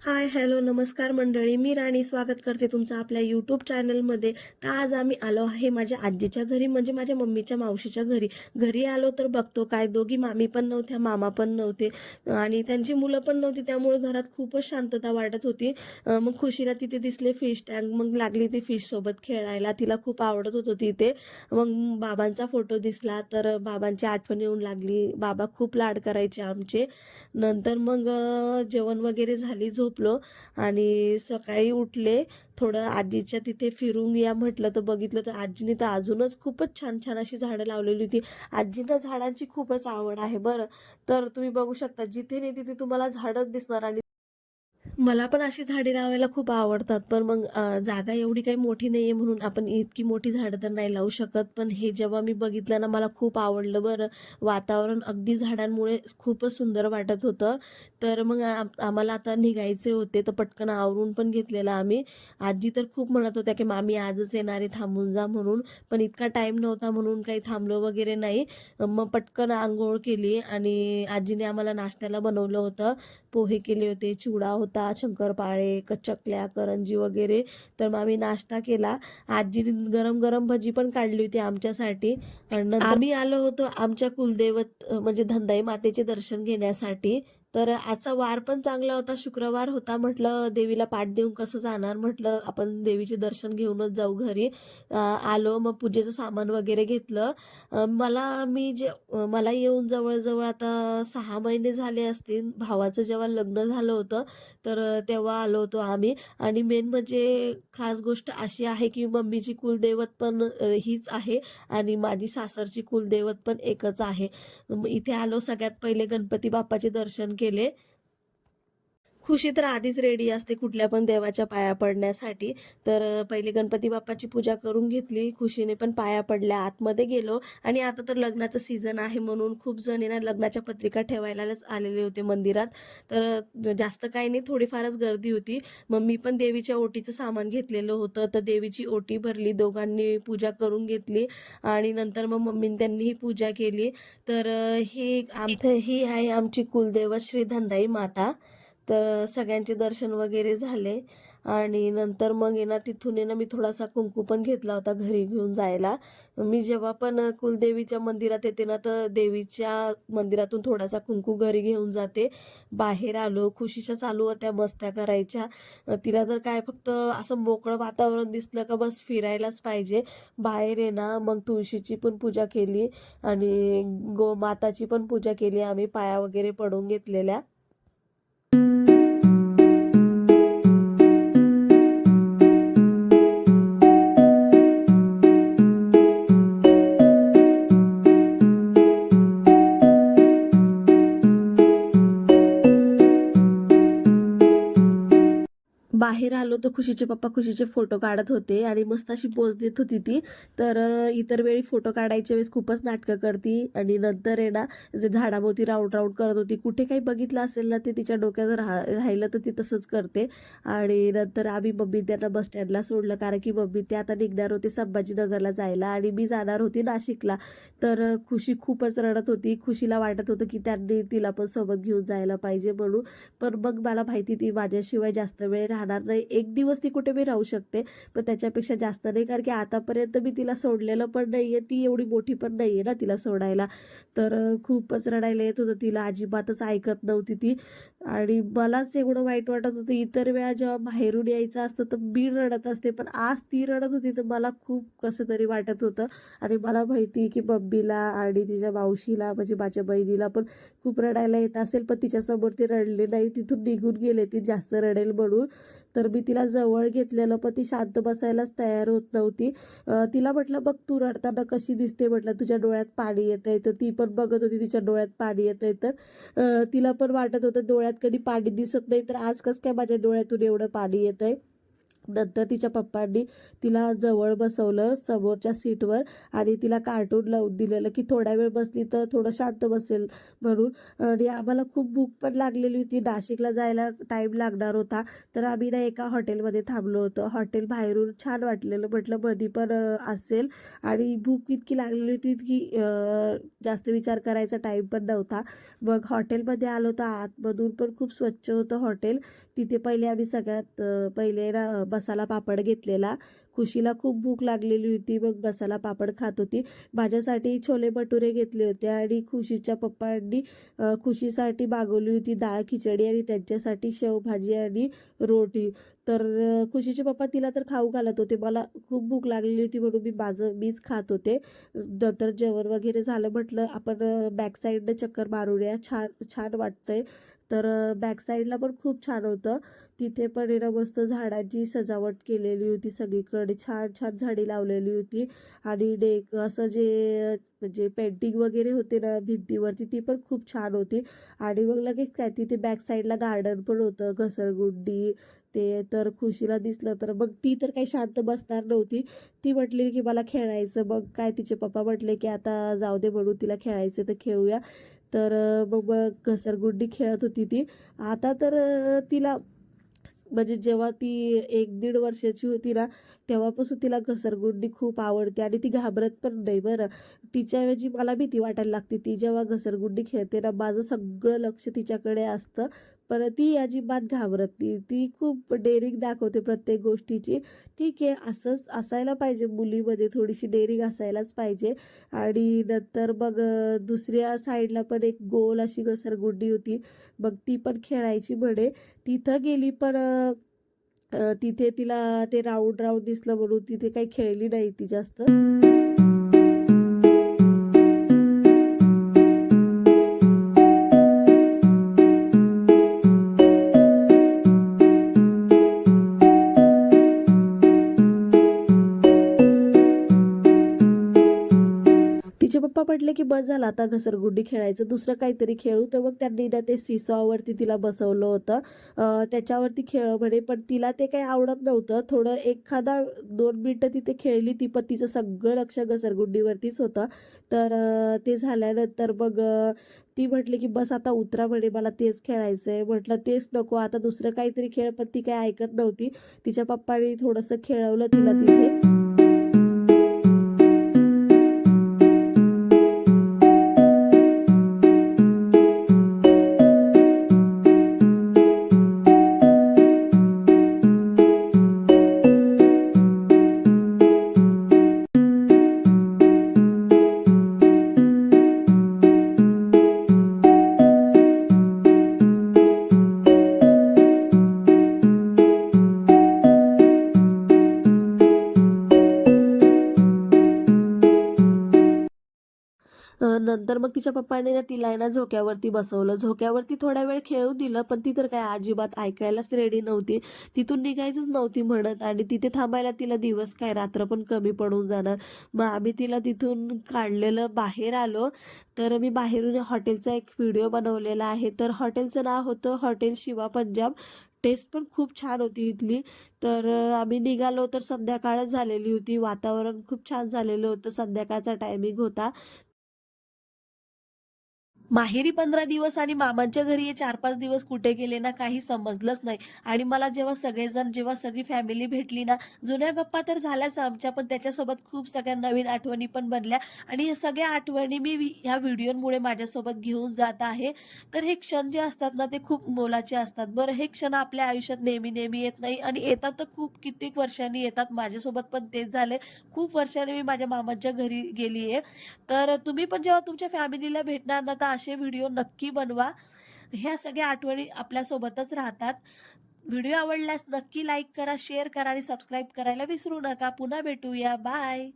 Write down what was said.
Hi hello नमस्कार मंडळी. मी राणी स्वागत करते तुमचं आपल्या यूट्यूब चॅनलमध्ये तर आज आम्ही आलो आहे माझ्या आजीच्या घरी म्हणजे माझ्या मम्मीच्या मावशीच्या घरी. घरी आलो तर बघतो काय दोघी मामी पण नव्हत्या मामा पण नव्हते. आणि त्यांची मुलं पण नव्हती त्यामुळे घरात खूपच शांतता वाटत होती. मग खुशीला तिथे दिसले फिश टँक मग लागली ती फिशसोबत खेळायला. तिला खूप आवडत होतं तिथे. मग बाबांचा फोटो दिसला तर बाबांची आठवण येऊन लागली. बाबा खूप लाड करायचे आमचे. नंतर मग जेवण वगैरे झाली झोप झोपलो आणि सकाळी उठले. थोडं आजीच्या तिथे फिरून या म्हटलं तर बघितलं तर आजीने तर अजूनच खूपच छान छान अशी झाडं लावलेली होती. आजीला झाडांची खूपच आवड आहे बरं. तर तुम्ही बघू शकता जिथे नाही तिथे तुम्हाला झाडच दिसणार आणि मला पण अशी झाडे लावायला खूप आवडतात पण मग अ, जागा एवढी काही मोठी नाही आहे म्हणून आपण इतकी मोठी झाडं तर नाही लावू शकत. पण हे जेव्हा मी बघितलं ना मला खूप आवडलं बरं. वातावरण अगदी झाडांमुळे खूपच सुंदर वाटत होतं. तर मग आ- आम्हाला आता निघायचे होते तर पटकन आवरून पण घेतलेलं आम्ही. आजी तर खूप म्हणत होत्या की मामी आजच येणार आहे थांबून जा म्हणून. पण इतका टाईम नव्हता म्हणून काही थांबलो वगैरे नाही. मग पटकन आंघोळ केली आणि आजीने आम्हाला नाश्त्याला बनवलं होतं. पोहे केले होते चिवडा होता. शंकरपाळे क चकल्या करंजी वगैरे. तर मग आम्ही नाश्ता केला. आजीने गरम गरम भजी पण काढली होती आमच्यासाठी. आम्ही आलो होतो आमच्या कुलदैवत म्हणजे धंदाई मातेचे दर्शन घेण्यासाठी. तर आजचा वार पण चांगला होता. शुक्रवार होता म्हटलं देवीला पाठ देऊन कसं जाणार म्हटलं आपण देवीचे दर्शन घेऊनच जाऊ घरी. आलो मग पूजेचं सामान वगैरे घेतलं. मला मी जे मला येऊन जवळजवळ आता सहा महिने झाले असतील. भावाचं जेव्हा लग्न झालं होतं तर तेव्हा आलो होतो आम्ही. आणि मेन म्हणजे खास गोष्ट अशी आहे की मम्मीची कुलदैवत पण हीच आहे. आणि माझी सासरची कुलदैवत पण एकच आहे. इथे आलो सगळ्यात पहिले गणपती बाप्पाचे दर्शन गेले खुशी तर आधीच रेडी असते कुठल्या पण देवाच्या पाया पडण्यासाठी. तर पहिले गणपती बाप्पाची पूजा करून घेतली खुशीने पण पाया पडल्या आतमध्ये गेलो. आणि आता तर लग्नाचं सीझन आहे म्हणून खूप जण ना लग्नाच्या पत्रिका ठेवायलाच आलेले होते मंदिरात. तर जास्त काही नाही थोडीफारच गर्दी होती. मग मी पण देवीच्या ओटीचं सामान घेतलेलं होतं. तर देवीची ओटी भरली दोघांनी पूजा करून घेतली. आणि नंतर मग मम्मीने त्यांनी ही पूजा केली. तर ही आमचं ही आहे आमची कुलदैवत श्री धंदाई माता. तर सगळ्यांचे दर्शन वगैरे झाले. आणि नंतर मग आहे ना तिथून आहे ना मी थोडासा कुंकू पण घेतला होता घरी घेऊन जायला. मी जेव्हा पण कुलदेवीच्या मंदिरात येते ना तर देवीच्या मंदिरातून थोडासा कुंकू घरी घेऊन जाते. बाहेर आलो खुशीच्या चालू होत्या मस्त्या करायच्या. तिला तर काय फक्त असं मोकळं वातावरण दिसलं का बस फिरायलाच पाहिजे. बाहेर आहे ना मग तुळशीची पण पूजा केली आणि गोमाताची पण पूजा केली. आम्ही पाया वगैरे पडून घेतलेल्या. बाहेर आलो तर खुशीचे पप्पा खुशीचे फोटो काढत होते आणि मस्त अशी पोज देत होती ती. तर इतर वेळी फोटो काढायच्या वेळेस खूपच नाटकं करती आणि नंतर आहे ना जे झाडाभोवती राऊंड राऊंड करत होती कुठे काही बघितलं असेल ना ते तिच्या डोक्यात राह राहिलं तर ती तसंच करते. आणि नंतर आम्ही मम्मी त्यांना बस स्टँडला सोडलं कारण की मम्मी ते आता निघणार होते संभाजीनगरला जायला आणि मी जाणार होती नाशिकला. तर खुशी खूपच रडत होती. खुशीला वाटत होतं की त्यांनी तिला पण सोबत घेऊन जायला पाहिजे म्हणून. पण मग मला माहिती ती माझ्याशिवाय जास्त वेळ राहणार नाही. एक दिवस ती कुठे मी राहू शकते. पण त्याच्यापेक्षा जास्त नाही. कारण की आतापर्यंत मी तिला सोडलेलं पण नाही आहे ती एवढी मोठी पण नाही आहे ना तिला सोडायला. तर खूपच रडायला येत होतं तिला. अजिबातच ऐकत नव्हती ती. आणि मलाच एवढं वाईट वाटत होतं. इतर वेळा जेव्हा बाहेरून यायचं असतं तर मी रडत असते. पण आज ती रडत होती तर मला खूप कसं तरी वाटत होतं. आणि मला माहिती की मम्मीला आणि तिच्या मावशीला म्हणजे माझ्या बहिणीला पण खूप रडायला येत असेल. पण तिच्यासमोर ते रडले नाही. तिथून निघून गेले. ती जास्त रडेल म्हणून. तर मी तिला जवळ घेतलेलं पण ती शांत बसायलाच तयार होत नव्हती. तिला म्हटलं बघ तू रडताना कशी दिसते? म्हटलं तुझ्या डोळ्यात पाणी येतंय. तर ती पण बघत होती तिच्या डोळ्यात पाणी येतंय. तर तिला पण वाटत होतं डोळ्यात कधी पाणी दिसत नाही तर आज कसं काय माझ्या डोळ्यातून एवढं पाणी येतंय? नंतर तिच्या पप्पांनी तिला जवळ बसवलं समोरच्या सीटवर आणि तिला कार्टून लावून दिलेलं की थोडा वेळ बसली तर थोडं शांत बसेल म्हणून. आणि आम्हाला खूप भूक पण लागलेली होती. नाशिकला जायला टाईम लागणार होता. तर आम्ही ना एका हॉटेलमध्ये थांबलो होतं. हॉटेल बाहेरून छान वाटलेलं. म्हटलं मधी पण असेल. आणि भूक इतकी लागलेली होती की जास्त विचार करायचा टाईम पण नव्हता. मग हॉटेलमध्ये आलो तर आतमधून पण खूप स्वच्छ होतं हॉटेल. तिथे पहिले आम्ही सगळ्यात पहिले ना मसाला पापड घेतलेला. खुशीला खूप भूक लागलेली होती. मग मसाला पापड खात होती. माझ्यासाठी छोले भटुरे घेतले होते आणि खुशीच्या पप्पांनी खुशीसाठी मागवली होती डाळ खिचडी आणि त्यांच्यासाठी शेवभाजी आणि रोटी. तर खुशीचे पप्पा तिला तर खाऊ घालत होते. मला खूप भूक लागलेली होती म्हणून मी माझं मीच खात होते. नंतर जेवण वगैरे झालं म्हटलं आपण बॅक साईडनं चक्कर मारूया. छान छान वाटतंय. तर बॅक साईडला पण खूप छान होतं. तिथे पण आहे ना मस्त झाडांची सजावट केलेली होती सगळीकडे. छान छान झाडी लावलेली होती. आणि डेक असं जे म्हणजे पेंटिंग वगैरे होते ना भिंतीवरती ती पण खूप छान होती. आणि मग लगेच काय तिथे बॅक साईडला गार्डन पण होतं घसरगुंडी ते तर खुशीला दिसलं तर मग ती तर काही शांत बसणार नव्हती. ती म्हटली की मला खेळायचं. मग काय तिचे पप्पा म्हटले की आता जाऊ दे म्हणून तिला खेळायचं तर खेळूया. तर मग मग घसरगुंडी खेळत होती ती. आता तर तिला म्हणजे जेव्हा ती एक दीड वर्षाची होती ना तेव्हापासून तिला घसरगुंडी खूप आवडते आणि ती घाबरत पण नाही बरं. तिच्याऐवजी मला भीती वाटायला लागते ती जेव्हा घसरगुंडी खेळते ना माझं सगळं लक्ष तिच्याकडे असतं. पण ती अजिबात घाबरत नाही. ती खूप डेरिंग दाखवते प्रत्येक गोष्टीची. ठीक आहे असंच असायला पाहिजे मुलीमध्ये थोडीशी डेरिंग असायलाच पाहिजे. आणि नंतर मग दुसऱ्या साईडला पण एक गोल अशी घसरगुंडी होती. मग ती पण खेळायची म्हणे. तिथं गेली पण तिथे तिला ते राऊंड राऊंड दिसलं म्हणून तिथे काही खेळली नाही ती जास्त. गप्पा पप्पा की बस झालं. आता घसरगुंडी खेळायचं दुसरं काहीतरी खेळू. तर मग त्यांनी ना ते सिसॉवरती तिला बसवलं होतं. त्याच्यावरती खेळ म्हणे. पण तिला ते काही आवडत नव्हतं. थोडं एखादा दोन मिनटं तिथे खेळली ती पण तिचं सगळं लक्ष घसरगुंडीवरतीच होतं. तर ते झाल्यानंतर मग ती म्हटली की बस आता उतरा म्हणे मला तेच खेळायचं आहे म्हटलं तेच नको आता दुसरं काहीतरी खेळ. पण ती काही ऐकत नव्हती. तिच्या पप्पाने थोडंसं खेळवलं तिला तिथे. नंतर मग तिच्या पप्पाने ना तिला ना झोक्यावरती बसवलं. झोक्यावरती थोडा वेळ खेळू दिलं पण ती तर काय अजिबात ऐकायलाच रेडी नव्हती. तिथून निघायचंच नव्हती म्हणत आणि तिथे थांबायला तिला दिवस काय रात्र पण कमी पडून जाणार. मग आम्ही तिला तिथून काढलेलं बाहेर आलो. तर मी बाहेरून हॉटेलचा एक व्हिडिओ बनवलेला आहे. तर हॉटेलचं नाव होतं हॉटेल शिवा पंजाब. टेस्ट पण खूप छान होती इथली. तर आम्ही निघालो तर संध्याकाळच झालेली होती. वातावरण खूप छान झालेलं होतं. संध्याकाळचा टायमिंग होता. माहेरी पंधरा दिवस आणि मामांच्या घरी हे चार पाच दिवस कुठे गेले ना काही समजलंच नाही. आणि मला जेव्हा सगळेजण जेव्हा सगळी फॅमिली भेटली ना जुन्या गप्पा तर झाल्याच आमच्या पण त्याच्यासोबत खूप सगळ्या नवीन आठवणी पण बनल्या. आणि या सगळ्या आठवणी मी वि- ह्या व्हिडिओमुळे माझ्यासोबत घेऊन जात आहे. तर हे क्षण जे असतात ना ते खूप मोलाचे असतात. बरं हे क्षण आपल्या आयुष्यात नेहमी नेहमी येत नाही आणि येतात तर खूप कित्येक वर्षांनी येतात. माझ्यासोबत पण तेच झाले खूप वर्षांनी मी माझ्या मामांच्या घरी गेली आहे तर तुम्ही पण जेव्हा तुमच्या फॅमिलीला भेटणार ना तर असे व्हिडिओ नक्की बनवा. ह्या सगळ्या आठवणी आपल्यासोबतच राहतात. व्हिडिओ आवडल्यास नक्की लाईक करा शेअर करा आणि सबस्क्राईब करायला विसरू नका. पुन्हा भेटूया. बाय.